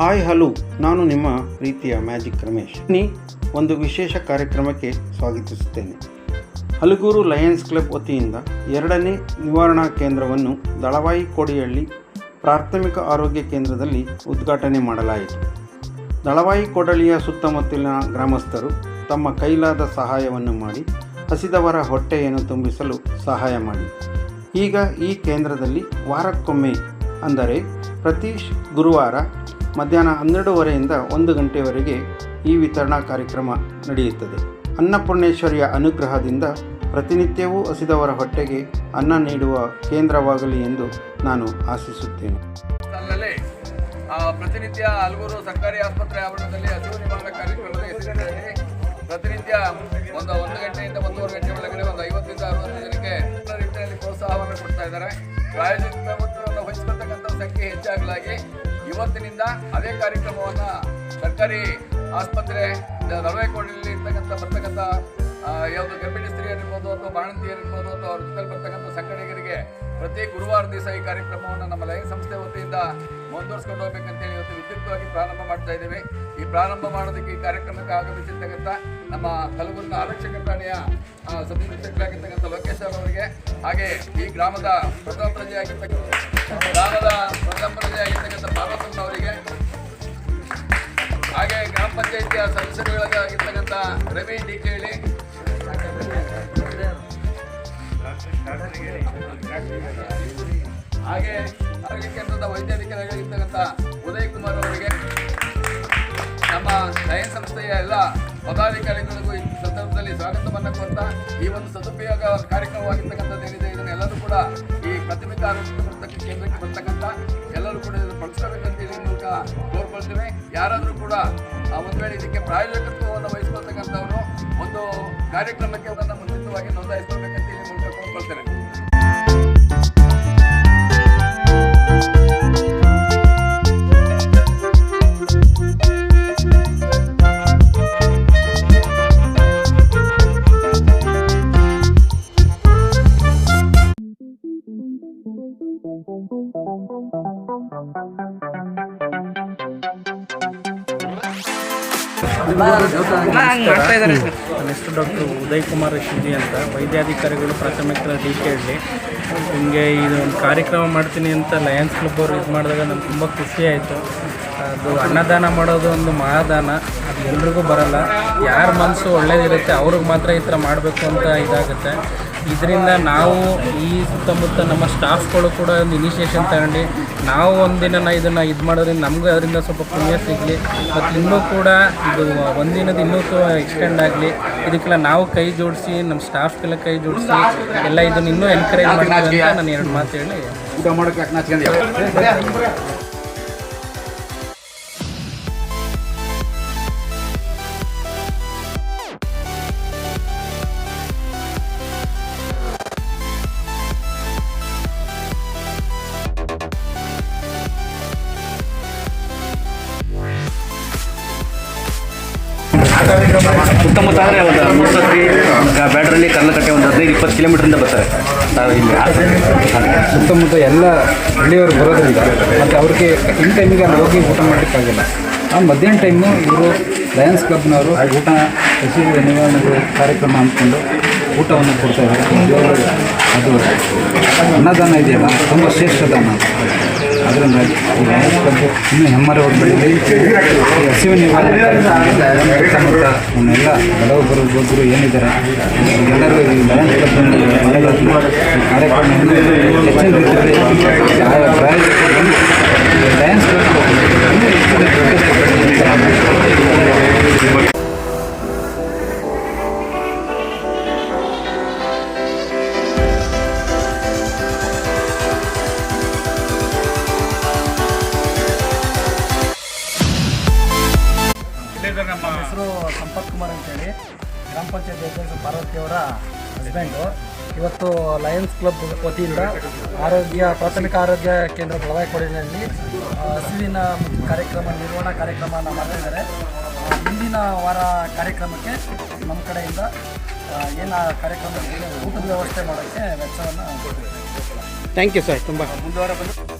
Hi, hello. ನಾನು ನಿಮ್ಮ ಪ್ರೀತಿಯ ಮ್ಯಾಜಿಕ್ ರಮೇಶ್. ನೀ ಒಂದು ವಿಶೇಷ ಕಾರ್ಯಕ್ರಮಕ್ಕೆ ಸ್ವಾಗತಿಸುತ್ತೇನೆ. ಹಲಗೂರು ಲಯನ್ಸ್ ಕ್ಲಬ್ ವತಿಯಿಂದ ಎರಡನೇ ನಿವಾರಣಾ ಕೇಂದ್ರವನ್ನು ದಳವಾಯಿ ಕೋಡಿಹಳ್ಳಿ ಪ್ರಾಥಮಿಕ ಆರೋಗ್ಯ ಕೇಂದ್ರದಲ್ಲಿ ಉದ್ಘಾಟನೆ ಮಾಡಲಾಯಿತು. ದಳವಾಯಿ ಕೊಡಳಿಯ ಸುತ್ತಮುತ್ತಲಿನ ಗ್ರಾಮಸ್ಥರು ತಮ್ಮ ಕೈಲಾದ ಸಹಾಯವನ್ನು ಮಾಡಿ ಹಸಿದವರ ಹೊಟ್ಟೆಯನ್ನು ತುಂಬಿಸಲು ಸಹಾಯ ಮಾಡಿ ಈಗ ಈ ಕೇಂದ್ರದಲ್ಲಿ ವಾರಕ್ಕೊಮ್ಮೆ ಅಂದರೆ ಪ್ರತಿ ಗುರುವಾರ ಮಧ್ಯಾಹ್ನ ಹನ್ನೆರಡೂವರೆಯಿಂದ ಒಂದು ಗಂಟೆಯವರೆಗೆ ಈ ವಿತರಣಾ ಕಾರ್ಯಕ್ರಮ ನಡೆಯುತ್ತದೆ. ಅನ್ನಪೂರ್ಣೇಶ್ವರಿಯ ಅನುಗ್ರಹದಿಂದ ಪ್ರತಿನಿತ್ಯವೂ ಹಸಿದವರ ಹೊಟ್ಟೆಗೆ ಅನ್ನ ನೀಡುವ ಕೇಂದ್ರವಾಗಲಿ ಎಂದು ನಾನು ಆಶಿಸುತ್ತೇನೆ. ಪ್ರತಿನಿತ್ಯ ಹಲಗೂರು ಸರ್ಕಾರಿ ಆಸ್ಪತ್ರೆ ಆವರಣದಲ್ಲಿ ಹಸಿವು ನಿವಾರಣ ಕಾರ್ಯಕ್ರಮದ ಹೆಸರಿನಲ್ಲಿ ಪ್ರತಿನಿತ್ಯ ಒಂದು ಒಂದು ಗಂಟೆಯಿಂದ ಒಂದೂವರೆ ಗಂಟೆ ಒಳಗಡೆ ಒಂದು ಐವತ್ತರಿಂದ ಅರವತ್ತು ಜನಕ್ಕೆ ರೀತಿಯಲ್ಲಿ ಪ್ರೋತ್ಸಾಹವನ್ನು ಕೊಡ್ತಾ ಇದ್ದಾರೆ. ಪ್ರಾಯೋಜಿತ ಮತ್ತು ವಹಿಸಿಕೊಳ್ತಕ್ಕಂಥ ಸಂಖ್ಯೆ ಹೆಚ್ಚಾಗಲಾಗಿ ಇವತ್ತಿನಿಂದ ಅದೇ ಕಾರ್ಯಕ್ರಮವನ್ನು ಸರ್ಕಾರಿ ಆಸ್ಪತ್ರೆ ನಲವೈಕೋಡಲ್ಲಿ ಇರ್ತಕ್ಕಂಥ, ಬರ್ತಕ್ಕಂಥ ಯಾವುದು ಗರ್ಭಿಣಿ ಸ್ತ್ರೀಯರಿರ್ಬೋದು ಅಥವಾ ಬಾಣಂತಿಯರಿರ್ಬೋದು ಅಥವಾ ಅವ್ರ ಜೊತೆಲಿ ಬರ್ತಕ್ಕಂಥ ಸಂಘಟಕರಿಗೆ ಪ್ರತಿ ಗುರುವಾರ ದಿವಸ ಈ ಕಾರ್ಯಕ್ರಮವನ್ನು ನಮ್ಮ ಲಯನ್ ಸಂಸ್ಥೆ ವತಿಯಿಂದ ಮುಂದುವರ್ಸ್ಕೊಂಡು ಹೋಗ್ಬೇಕಂತೇಳಿ ಇವತ್ತು ವಿದ್ಯುಕ್ತವಾಗಿ ಪ್ರಾರಂಭ ಮಾಡ್ತಾ ಇದ್ದೇವೆ. ಈ ಪ್ರಾರಂಭ ಮಾಡೋದಕ್ಕೆ ಈ ಕಾರ್ಯಕ್ರಮಕ್ಕೆ ಆಗಮಿಸಿರ್ತಕ್ಕಂಥ ನಮ್ಮ ಕಲಬುರ್ಗ ಆರಕ್ಷಕ ಠಾಣೆಯ ಸಬ್ ಇನ್ಸ್ಪೆಕ್ಟರ್ ಲೋಕೇಶ್ ಅವರಿಗೆ ಹಾಗೆ ಈ ಗ್ರಾಮದ ಪ್ರಥಮ ಪ್ರಜೆಯಾಗಿರ್ತಕ್ಕಂಥ ಗ್ರಾಮದ ಪ್ರಥಮ ಪ್ರಜೆಯಾಗಿರ್ತಕ್ಕಂಥ ಪಾರ್ವತಮ್ಮನವರಿಗೆ, ಹಾಗೆ ಗ್ರಾಮ ಪಂಚಾಯಿತಿಯ ಸದಸ್ಯರುಗಳಾಗಿರ್ತಕ್ಕಂಥ ರವಿ ಡಿ ಕೇಳಿ ಹಾಗೆ ಆರೋಗ್ಯ ಕೇಂದ್ರದ ವೈದ್ಯಾಧಿಕಾರಿಗಳಾಗಿರ್ತಕ್ಕಂಥ ಉದಯ್ ಕುಮಾರ್ ಅವರಿಗೆ, ನಮ್ಮ ಲಯನ್ ಸಂಸ್ಥೆಯ ಎಲ್ಲ ಪದಾಧಿಕಾರಿಗಳಿಗೂ ಈ ಸಂದರ್ಭದಲ್ಲಿ ಸ್ವಾಗತವನ್ನು ಕೊಡ್ತಾ ಈ ಒಂದು ಸದುಪಯೋಗ ಕಾರ್ಯಕ್ರಮವಾಗಿರ್ತಕ್ಕಂಥದ್ದು. ಈ ಪ್ರಾಥಮಿಕ ಆರೋಗ್ಯ ಕೇಂದ್ರಕ್ಕೆ ಬರ್ತಕ್ಕಂಥ ಎಲ್ಲರೂ ಕೂಡ ಬಳಸ್ಕೋಬೇಕಂತ ಈ ಮೂಲಕ ಕೋರ್ಕೊಳ್ತೇವೆ ಯಾರಾದರೂ ಕೂಡ ಒಂದು ವೇಳೆ ಇದಕ್ಕೆ ಪ್ರಾಯೋಜಕತ್ವವನ್ನು ವಹಿಸ್ಕೊಳ್ತಕ್ಕಂಥವ್ರು ಒಂದು ಕಾರ್ಯಕ್ರಮಕ್ಕೆ ಮುಂಚಿತವಾಗಿ ನೋಂದಾಯಿಸ್ಕೊಳ್ಬೇಕಂತ ಹೆಸರು ಡಾಕ್ಟರ್ ಉದಯ್ ಕುಮಾರ್ ಶಿಂದಿ ಅಂತ. ವೈದ್ಯಾಧಿಕಾರಿಗಳು ಪ್ರಾಥಮಿಕ ಡಿ ಕೆ ಹಳ್ಳಿ ನಿಮಗೆ ಇದು ಒಂದು ಕಾರ್ಯಕ್ರಮ ಮಾಡ್ತೀನಿ ಅಂತ ಲಯನ್ಸ್ ಕ್ಲಬ್ ಅವರು ಇದು ಮಾಡಿದಾಗ ನಂಗೆ ತುಂಬ ಖುಷಿ ಆಯಿತು. ಅದು ಅನ್ನದಾನ ಮಾಡೋದು ಒಂದು ಮಹಾದಾನ. ಅದು ಎಲ್ರಿಗೂ ಬರಲ್ಲ. ಯಾರ ಮನಸ್ಸು ಒಳ್ಳೇದಿರುತ್ತೆ ಅವ್ರಿಗೆ ಮಾತ್ರ ಈ ಥರ ಮಾಡಬೇಕು ಅಂತ ಇದಾಗುತ್ತೆ. ಇದರಿಂದ ನಾವು ಈ ಸುತ್ತಮುತ್ತ ನಮ್ಮ ಸ್ಟಾಫ್ಗಳು ಕೂಡ ಒಂದು ಇನಿಷಿಯೇಷನ್ ತಗೊಂಡು ನಾವು ಒಂದಿನ ಇದನ್ನು ಇದು ಮಾಡೋದ್ರಿಂದ ನಮಗೂ ಅದರಿಂದ ಸ್ವಲ್ಪ ಪುಣ್ಯ ಸಿಗಲಿ. ಮತ್ತು ಇನ್ನೂ ಕೂಡ ಇದು ಒಂದಿನದ ಇನ್ನೂ ಎಕ್ಸ್ಟೆಂಡ್ ಆಗಲಿ. ಇದಕ್ಕೆಲ್ಲ ನಾವು ಕೈ ಜೋಡಿಸಿ ನಮ್ಮ ಸ್ಟಾಫ್ಗೆಲ್ಲ ಕೈ ಜೋಡಿಸಿ, ಎಲ್ಲ ಇದನ್ನು ಇನ್ನೂ ಎನ್ಕರೇಜ್ ಅಂತ ನಾನು ಎರಡು ಮಾತು ಹೇಳಿ. ಸುತ್ತಮುತ್ತ ಅಂದರೆ ಒಂದು ಮುಸಕ್ರಿ ಬ್ಯಾಟ್ರಲ್ಲಿ ಕರ್ನಾಟಕ ಒಂದು ಹದಿನೈದು, ಇಪ್ಪತ್ತು ಕಿಲೋಮೀಟ್ರಿಂದ ಬರ್ತಾರೆ. ಇಲ್ಲಿ ಸುತ್ತಮುತ್ತ ಎಲ್ಲ ಹಳ್ಳಿಯವರು ಬರೋದ್ರಿಂದ ಮತ್ತು ಅವ್ರಿಗೆ ಇನ್ ಟೈಮಿಗೆ ಅಲ್ಲಿ ಹೋಗಿ ಊಟ ಮಾಡಲಿಕ್ಕಾಗಿಲ್ಲ ಆ ಮಧ್ಯಾಹ್ನ ಟೈಮು ಇವರು ಲಯನ್ಸ್ ಕ್ಲಬ್ನವರು ಊಟ ಹಸಿವು ನಿವಾರಣೆ ಕಾರ್ಯಕ್ರಮ ಅಂದ್ಕೊಂಡು ಊಟವನ್ನು ಕೊಡ್ತಾ ಇದ್ದಾರೆ. ಅದು ಅನ್ನದಾನ ಇದೆಯಲ್ಲ, ತುಂಬ ಶ್ರೇಷ್ಠ ದಾನ. ಕ್ಲಬ್ ಇನ್ನೂ ಹೆಮ್ಮರವಾಗಿ ಬೆಳೀಲಿ ಈ ಹಸಿವು ನಿವಾರಣೆ ನಮ್ಮೆಲ್ಲ ಬಡವ ಬರು ಬಗ್ಗರು ಏನಿದ್ದಾರೆ ಎಲ್ಲರೂ ಈ ಈ ಕಾರ್ಯಕ್ರಮವನ್ನು ಹೆಚ್ಚಿನ ರೀತಿಯಲ್ಲಿ ಲಯನ್ಸ್ ನಮ್ಮ ಹೆಸರು ಸಂಪತ್ ಕುಮಾರ್ ಅಂತೇಳಿ. ಗ್ರಾಮ ಪಂಚಾಯತ್ ಅಧ್ಯಕ್ಷ ಪಾರ್ವತಿಯವರ ಹಸ್ಬೆಂಡು ಇವತ್ತು ಲಯನ್ಸ್ ಕ್ಲಬ್ ವತಿಯಿಂದ ಆರೋಗ್ಯ ಪ್ರಾಥಮಿಕ ಆರೋಗ್ಯ ಕೇಂದ್ರ ಬೆಳವಾಯಿಕೊಡಿನಲ್ಲಿ ಹಸಿವಿನ ಕಾರ್ಯಕ್ರಮ ನಿರ್ವಹಣಾ ಕಾರ್ಯಕ್ರಮವನ್ನು ಮಾಡ್ತಿದ್ದಾರೆ ಮುಂದಿನ ವಾರ ಕಾರ್ಯಕ್ರಮಕ್ಕೆ ನಮ್ಮ ಕಡೆಯಿಂದ ಏನು ಕಾರ್ಯಕ್ರಮ ಊಟದ ವ್ಯವಸ್ಥೆ ಮಾಡೋಕ್ಕೆ ವೆಚ್ಚವನ್ನು ಥ್ಯಾಂಕ್ ಯು ಸರ್ ತುಂಬ ಮುಂದುವರೆ ಬಂದು